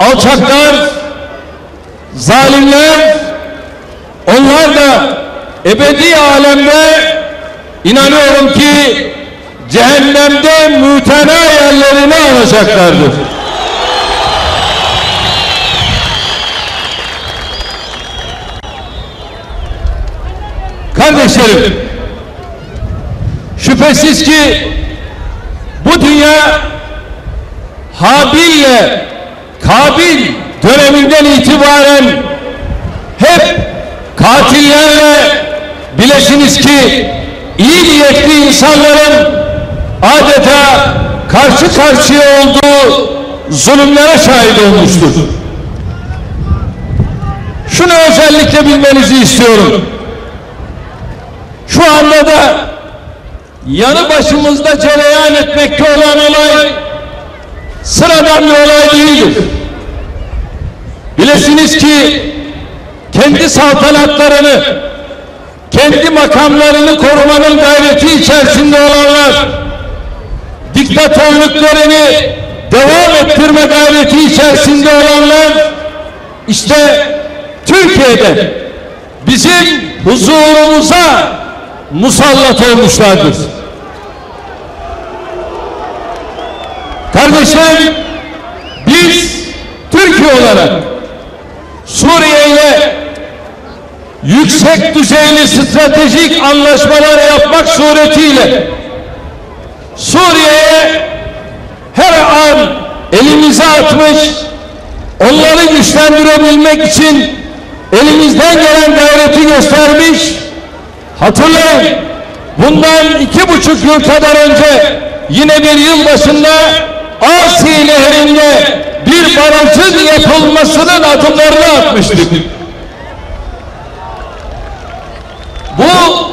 alçaklar, zalimler, onlar da ebedi alemde inanıyorum ki cehennemde mütena yerlerini alacaklardır. Kardeşlerim, şüphesiz ki bu dünya Habil'le Kabil döneminden itibaren hep katillerle bilesiniz ki iyi niyetli insanların adeta karşı karşıya olduğu zulümlere şahit olmuştur. Şunu özellikle bilmenizi istiyorum. Şu anda da yanı başımızda cereyan etmekte olan olay sıradan bir olay değildir. Bilesiniz ki kendi saltanatlarını, kendi makamlarını korumanın gayreti içerisinde olanlar, diktatörlüklerini devam ettirme gayreti içerisinde olanlar, işte Türkiye'de bizim huzurumuza musallat olmuşlardır. Kardeşlerim, biz Türkiye olarak Suriye ile yüksek düzeyli stratejik anlaşmalar yapmak suretiyle Suriye'ye her an elimize atmış, onları güçlendirebilmek için elimizden gelen gayreti göstermiş. Hatırlayın, bundan iki buçuk yıl kadar önce yine bir yıl başında Asi Nehri'nde bir barajın yapılmasının adımlarını atmıştık. Bu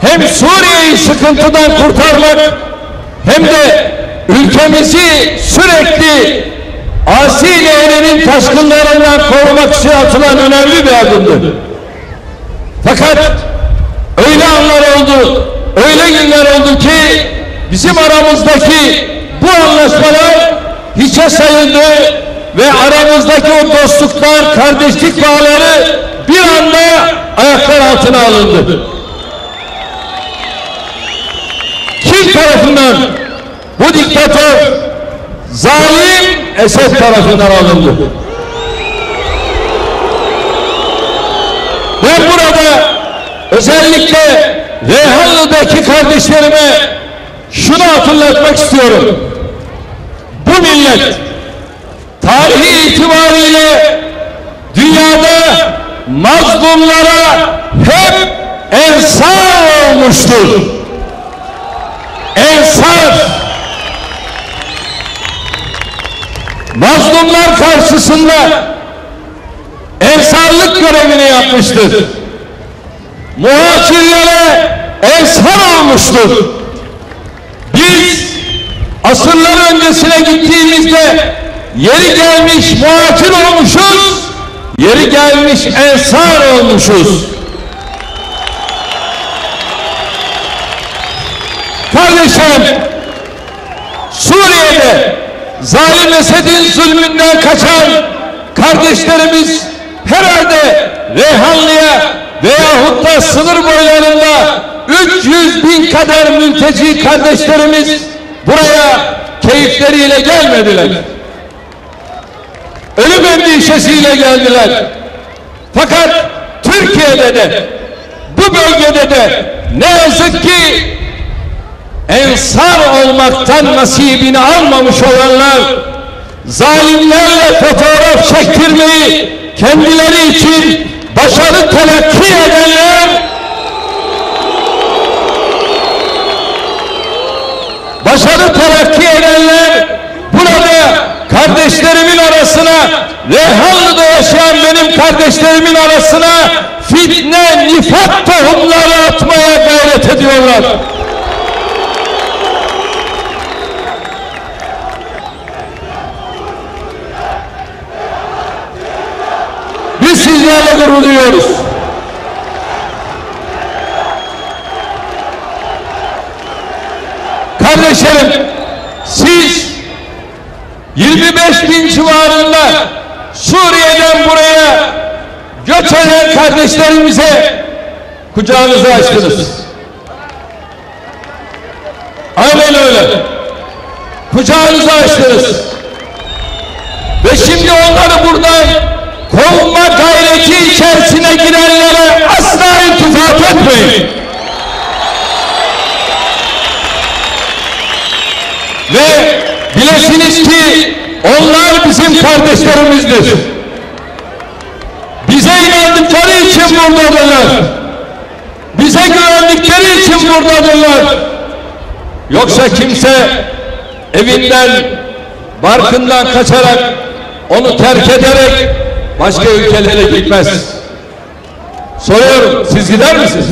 hem Suriye'yi sıkıntıdan kurtarmak hem de ülkemizi sürekli Asi Nehri'nin taşkınlarından korumak için atılan önemli bir adımdır. Fakat öyle anlar oldu, öyle günler oldu ki bizim aramızdaki bu anlaşmalar hiçe sayıldı ve aramızdaki o dostluklar, kardeşlik bağları bir anda ayaklar altına alındı. Kim tarafından? Bu diktatör zalim Esed tarafından alındı. Ben burada özellikle Reyhanlı'daki kardeşlerime şunu hatırlatmak istiyorum. Millet tarihi itibariyle dünyada mazlumlara hep ensar olmuştur. Ensar mazlumlar karşısında ensarlık görevini yapmıştır. Muhacirlere ensar olmuştur. Asırlar öncesine gittiğimizde yeri gelmiş muhacir olmuşuz, yeri gelmiş ensar olmuşuz. Kardeşlerim, Suriye'de zalim Esed'in zulmünden kaçan kardeşlerimiz herhalde Reyhanlı'ya veyahut da sınır boylarında 300 bin kadar mülteci kardeşlerimiz buraya keyifleriyle gelmediler. Ölüm endişesiyle geldiler. Fakat Türkiye'de de bu bölgede de ne yazık ki ensar olmaktan nasibini almamış olanlar zalimlerle fotoğraf çektirmeyi kendileri için başarı telakki edenler başarı telakki edenler burada kardeşlerimin arasına Reyhanlı'da yaşayan benim kardeşlerimin arasına fitne, nifak tohumları atmaya gayret ediyorlar. Biz sizlerle gurur. Siz 20 25 bin civarında Suriye'den buraya göç eden kardeşlerimize kucağınızı açtınız. Aynen öyle. Kucağınızı açtınız. Ve şimdi onları buradan kovma gayreti içerisine girenlere Ve bilesiniz ki onlar bizim kardeşlerimizdir. Bize inandıkları için buradadırlar. Bize güvendikleri için buradadırlar. Yoksa kimse evinden, barkından kaçarak, onu terk ederek başka ülkelere gitmez. Soruyorum, siz gider misiniz?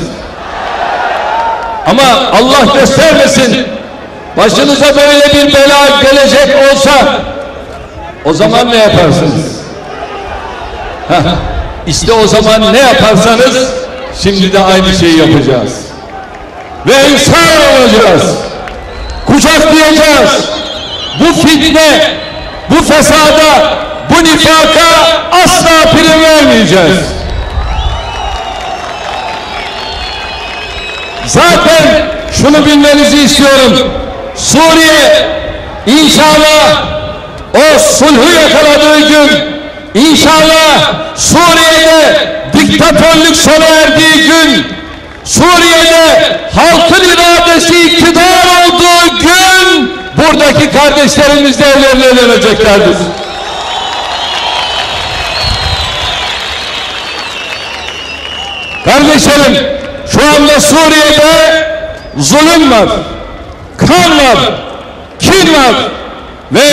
Ama Allah göstermesin, başınıza böyle bir bela gelecek olsa, o zaman ne yaparsınız? Heh, işte o zaman ne yaparsanız, şimdi de aynı şeyi yapacağız. Ve insan olacağız kucaklayacağız. Bu fitne, bu fesada, bu nifaka asla prim vermeyeceğiz. Zaten şunu bilmenizi istiyorum. Suriye inşallah o sulhu yakaladığı gün inşallah Suriye'de diktatörlük sona erdiği gün Suriye'de halkın iradesi iktidar olduğu gün buradaki kardeşlerimiz de evlerine döneceklerdir. Kardeşlerim şu anda Suriye'de zulüm var, kan var, kin var ve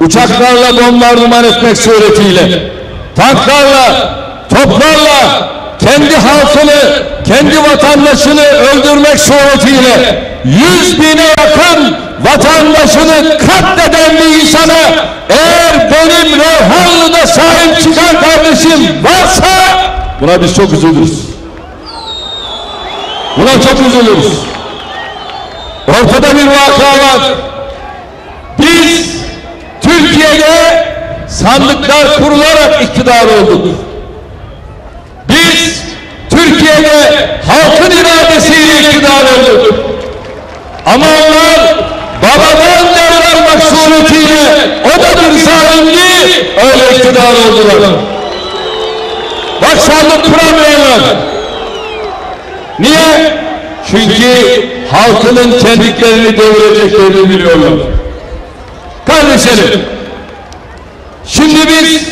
uçaklarla bombardıman etmek suretiyle tanklarla, toplarla kendi halkını, kendi vatandaşını öldürmek suretiyle yüz bine yakın vatandaşını katleden bir insana eğer benim Reyhanlı'da sahip çıkan kardeşim varsa buna biz çok üzülürüz. Buna çok üzülürüz. Ortada bir vaka var. Biz Türkiye'de sandıklar kurularak iktidar olduk. Biz Türkiye'de halkın iradesiyle iktidar olduk. Ama onlar babadan devralmak suretiyle o da bir zalimdi öyle iktidar oldular. Bak sandık kuramıyorlar. Niye? Çünkü halkının kendiklerini devireceklerini biliyorlar. Kardeşlerim, şimdi biz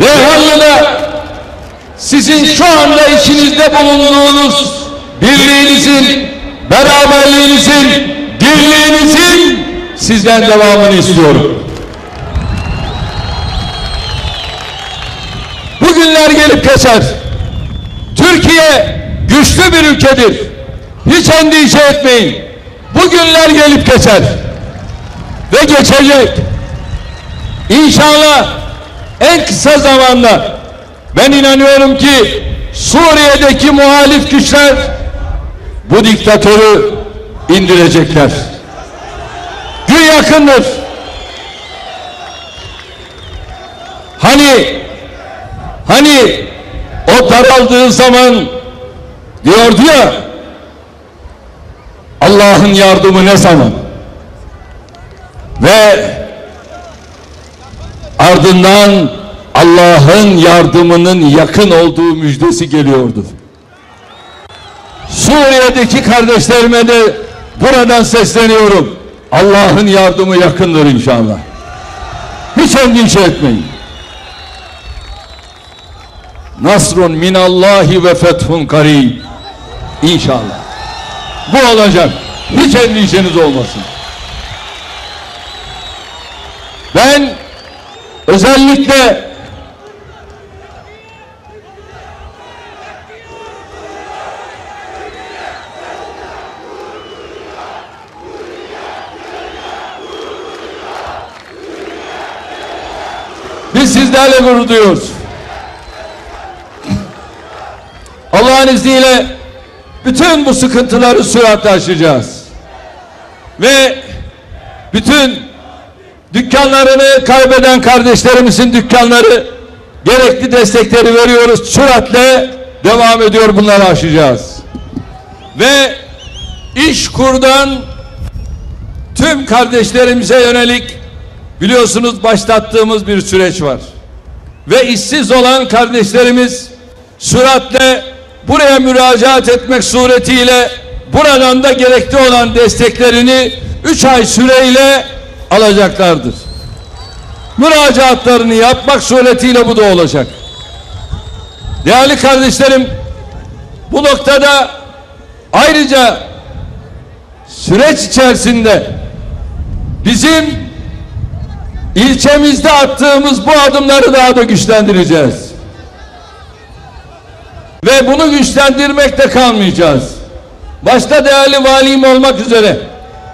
Reyhanlı'da sizin şu anda içinizde bulunduğunuz birliğinizin, beraberliğinizin, birliğinizin sizden devamını istiyorum. Bugünler gelip geçer. Türkiye güçlü bir ülkedir. Hiç endişe etmeyin. Bugünler gelip geçer. Ve geçecek. İnşallah en kısa zamanda ben inanıyorum ki Suriye'deki muhalif güçler bu diktatörü indirecekler. Gün yakındır. Hani hani o daraldığı zaman diyordu ya Allah'ın yardımı ne zaman? Ve ardından Allah'ın yardımının yakın olduğu müjdesi geliyordu. Suriye'deki kardeşlerime de buradan sesleniyorum. Allah'ın yardımı yakındır inşallah. Hiç endişe etmeyin. Nasrun minallahi ve fethun karib. İnşallah. Bu olacak. Hiç endişeniz olmasın. Ben özellikle Biz sizlerle gurur duyuyoruz. Allah'ın izniyle bütün bu sıkıntıları süratle aşacağız. Ve bütün dükkanlarını kaybeden kardeşlerimizin dükkanları gerekli destekleri veriyoruz. Süratle devam ediyor bunları aşacağız. Ve iş kurdan tüm kardeşlerimize yönelik biliyorsunuz başlattığımız bir süreç var. Ve işsiz olan kardeşlerimiz süratle buraya müracaat etmek suretiyle buradan da gerekli olan desteklerini 3 ay süreyle alacaklardır. Müracaatlarını yapmak suretiyle bu da olacak. Değerli kardeşlerim bu noktada ayrıca süreç içerisinde bizim ilçemizde attığımız bu adımları daha da güçlendireceğiz. Ve bunu güçlendirmekte kalmayacağız. Başta değerli valim olmak üzere,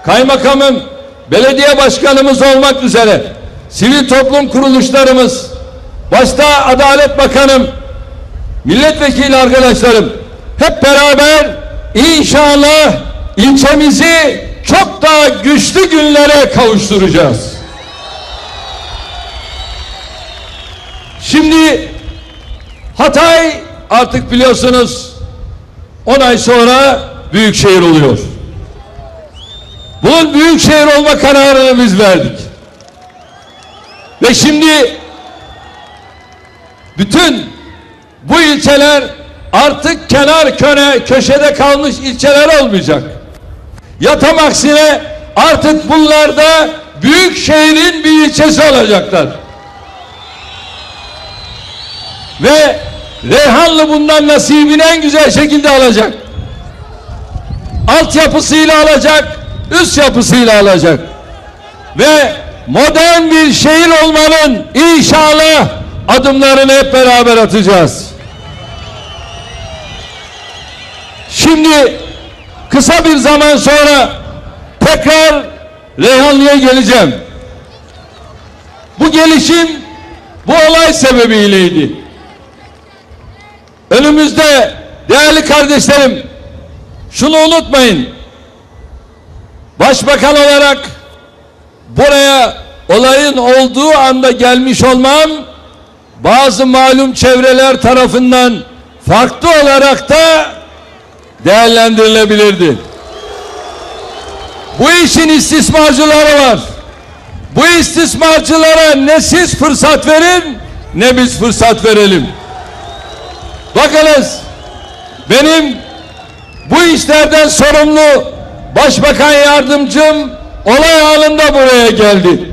kaymakamım, belediye başkanımız olmak üzere, sivil toplum kuruluşlarımız, başta Adalet Bakanım, milletvekili arkadaşlarım, hep beraber inşallah ilçemizi çok daha güçlü günlere kavuşturacağız. Şimdi Hatay artık biliyorsunuz 10 ay sonra büyük şehir oluyor. Bunun büyük şehir olma kararını biz verdik. Ve şimdi bütün bu ilçeler artık kenar köne köşede kalmış ilçeler olmayacak. Ya tam aksine artık bunlar da büyük şehrin bir ilçesi olacaklar. Ve Reyhanlı bundan nasibini en güzel şekilde alacak. Altyapısıyla alacak, üst yapısıyla alacak. Ve modern bir şehir olmanın inşallah adımlarını hep beraber atacağız. Şimdi kısa bir zaman sonra tekrar Reyhanlı'ya geleceğim. Bu gelişim bu olay sebebiyleydi. Önümüzde değerli kardeşlerim şunu unutmayın. Başbakan olarak buraya olayın olduğu anda gelmiş olmam bazı malum çevreler tarafından farklı olarak da değerlendirilebilirdi. Bu işin istismarcıları var. Bu istismarcılara ne siz fırsat verin ne biz fırsat verelim. Bakınız benim bu işlerden sorumlu başbakan yardımcım olay anında buraya geldi.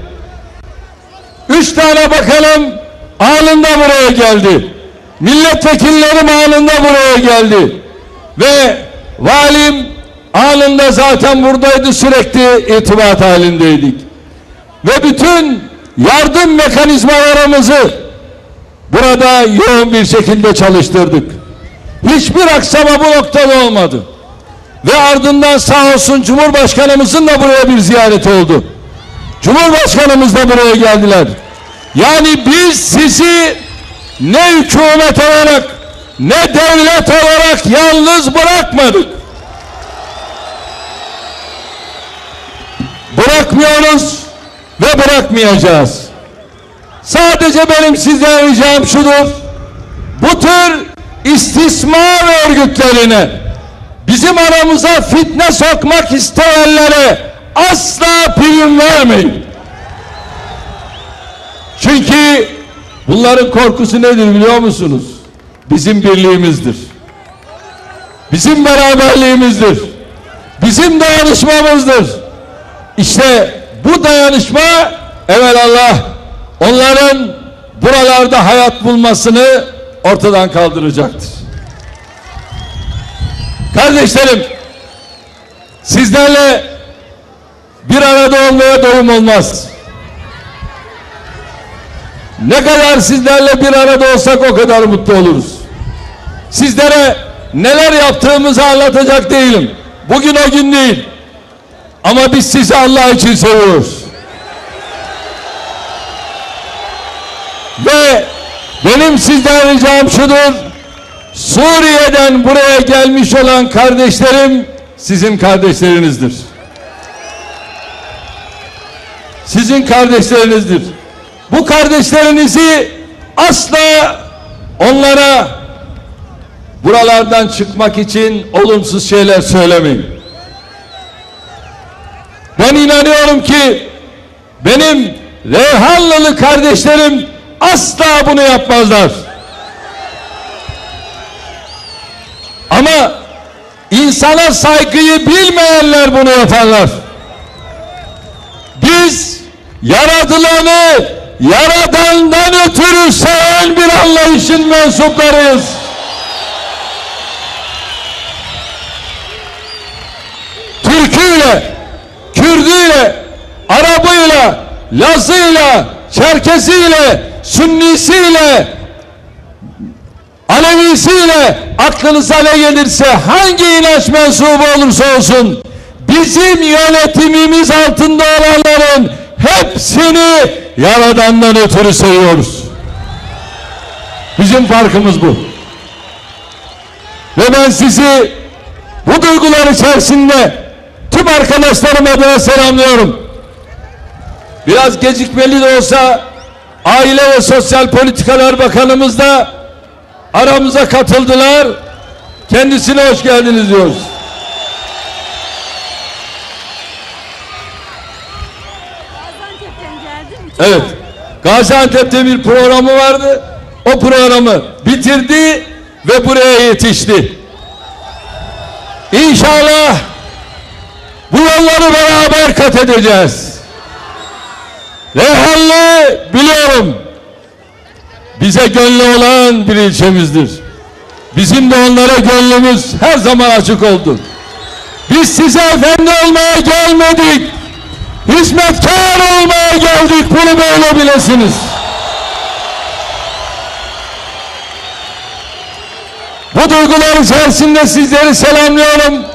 Üç tane bakanım anında buraya geldi. Milletvekillerim anında buraya geldi. Ve valim anında zaten buradaydı sürekli irtibat halindeydik. Ve bütün yardım mekanizmalarımızı burada yoğun bir şekilde çalıştırdık. Hiçbir aksama bu noktada olmadı. Ve ardından sağ olsun Cumhurbaşkanımızın da buraya bir ziyareti oldu. Cumhurbaşkanımız da buraya geldiler. Yani biz sizi ne hükümet olarak ne devlet olarak yalnız bırakmadık. Bırakmıyoruz ve bırakmayacağız. Sadece benim sizden ricam şudur. Bu tür istismar örgütlerine bizim aramıza fitne sokmak isteyenlere asla prim vermeyin. Çünkü bunların korkusu nedir biliyor musunuz? Bizim birliğimizdir. Bizim beraberliğimizdir. Bizim dayanışmamızdır. İşte bu dayanışma Allah onların buralarda hayat bulmasını ortadan kaldıracaktır. Kardeşlerim sizlerle bir arada olmaya doyum olmaz. Ne kadar sizlerle bir arada olsak o kadar mutlu oluruz. Sizlere neler yaptığımızı anlatacak değilim. Bugün o gün değil. Ama biz sizi Allah için seviyoruz. Ve benim sizden ricam şudur. Suriye'den buraya gelmiş olan kardeşlerim sizin kardeşlerinizdir. sizin kardeşlerinizdir. Bu kardeşlerinizi asla onlara buralardan çıkmak için olumsuz şeyler söylemeyin. Ben inanıyorum ki benim Reyhanlılı kardeşlerim asla bunu yapmazlar. Ama insana saygıyı bilmeyenler bunu yaparlar. Biz yaratılanı yaradandan ötürü seven bir anlayışın mensuplarıyız. Türküyle, Kürdüyle, Arabıyla, Lazıyla, Çerkesiyle, Sünnisiyle, Alevisiyle aklınıza ne gelirse hangi inanç mensubu olursa olsun bizim yönetimimiz altında olanların hepsini Yaradan'dan ötürü seviyoruz. Bizim farkımız bu. Ve ben sizi bu duygular içerisinde tüm arkadaşlarım adına selamlıyorum. Biraz gecikmeli de olsa Aile ve Sosyal Politikalar Bakanımız da aramıza katıldılar. Kendisine hoş geldiniz diyoruz. Evet. Gaziantep'te bir programı vardı. O programı bitirdi ve buraya yetişti. İnşallah bu yolları beraber kat edeceğiz. Reyhanlı biliyorum bize gönlü olan bir ilçemizdir. Bizim de onlara gönlümüz her zaman açık oldu. Biz size efendi olmaya gelmedik. Hizmetkar olmaya geldik. Bunu böyle bilesiniz. Bu duygular içerisinde sizleri selamlıyorum.